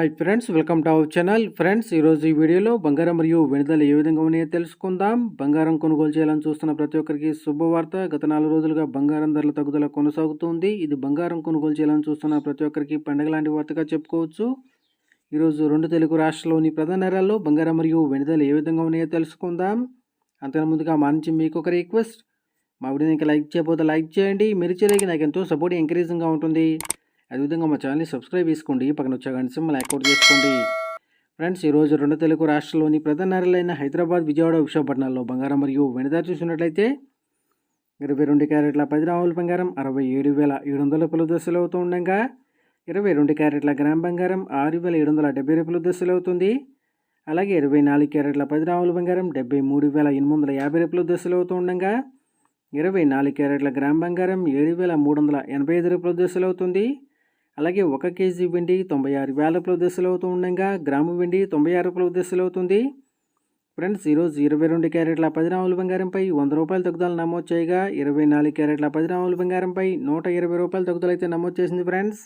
Hi friends welcome to our channel friends ఈరోజు ఈ వీడియోలో బంగారం మరియు వెనుదల ఏ విధంగా ఉన్నాయో తెలుసుకుందాం. బంగారం కొనుగోలు చేయాలని చూస్తున్న ప్రతి ఒక్కరికి శుభవార్త. గత నాలుగు రోజులుగా బంగారం ధరల తగ్గుదల కొనసాగుతుంది. ఇది బంగారం కొనుగోలు చేయాలని చూస్తున్న ప్రతి ఒక్కరికి పండగ లాంటి వార్తగా చెప్పుకోవచ్చు. ఈరోజు రెండు తెలుగు రాష్ట్రాల్లోని ప్రధాన నగరాల్లో బంగారం మరియు వెనుదల ఏ విధంగా ఉన్నాయో తెలుసుకుందాం. అంతకు ముందుగా మా నుంచి మీకు ఒక రిక్వెస్ట్. మా వీడియోని ఇంకా లైక్ చేయబోతే లైక్ చేయండి. మీరు చేయడానికి నాకు ఎంతో సపోర్ట్ ఎంకరేజింగ్గా ఉంటుంది. అదేవిధంగా మా ఛానల్ని సబ్స్క్రైబ్ చేసుకోండి. పక్కన వచ్చే గంట సింబల్ యాక్టివేట్ చేసుకోండి. ఫ్రెండ్స్ ఈరోజు రెండు తెలుగు రాష్ట్రాల్లోని ప్రధాన నగరాలైన హైదరాబాద్ విజయవాడ విశాఖపట్నాల్లో బంగారం మరియు వెనుదారు చూసినట్లయితే ఇరవై రెండు క్యారెట్ల పది రావుల బంగారం అరవై ఏడు వేల ఏడు వందల రూపాయల దశలు అవుతూ ఉండగా ఇరవై రెండు క్యారెట్ల గ్రామ్ బంగారం ఆరు వేల ఏడు వందల డెబ్బై రూపాయల దశలు అవుతుంది. అలాగే ఇరవై నాలుగు క్యారెట్ల పది రావుల బంగారం డెబ్బై మూడు వేల ఎనిమిది వందల యాభై రూపాయల దశలు అవుతూ ఉండగా ఇరవై నాలుగు క్యారెట్ల గ్రామ్ బంగారం ఏడు వేల మూడు వందల ఎనభై ఐదు రూపాయల దశలు అవుతుంది. అలాగే ఒక కేజీ వెండి తొంభై ఆరు వేల రూపాయల అవుతూ ఉండగా గ్రాము వెండి తొంభై ఆరు రూపాయల అవుతుంది. ఫ్రెండ్స్ ఈరోజు ఇరవై రెండు క్యారెట్ల పది రాముల బంగారంపై వంద రూపాయల తగ్గుదల నమోదు చేయగా ఇరవై నాలుగు క్యారెట్ల పది రాముల బంగారంపై నూట ఇరవై రూపాయల తగ్గుదల అయితే నమోదు చేసింది ఫ్రెండ్స్.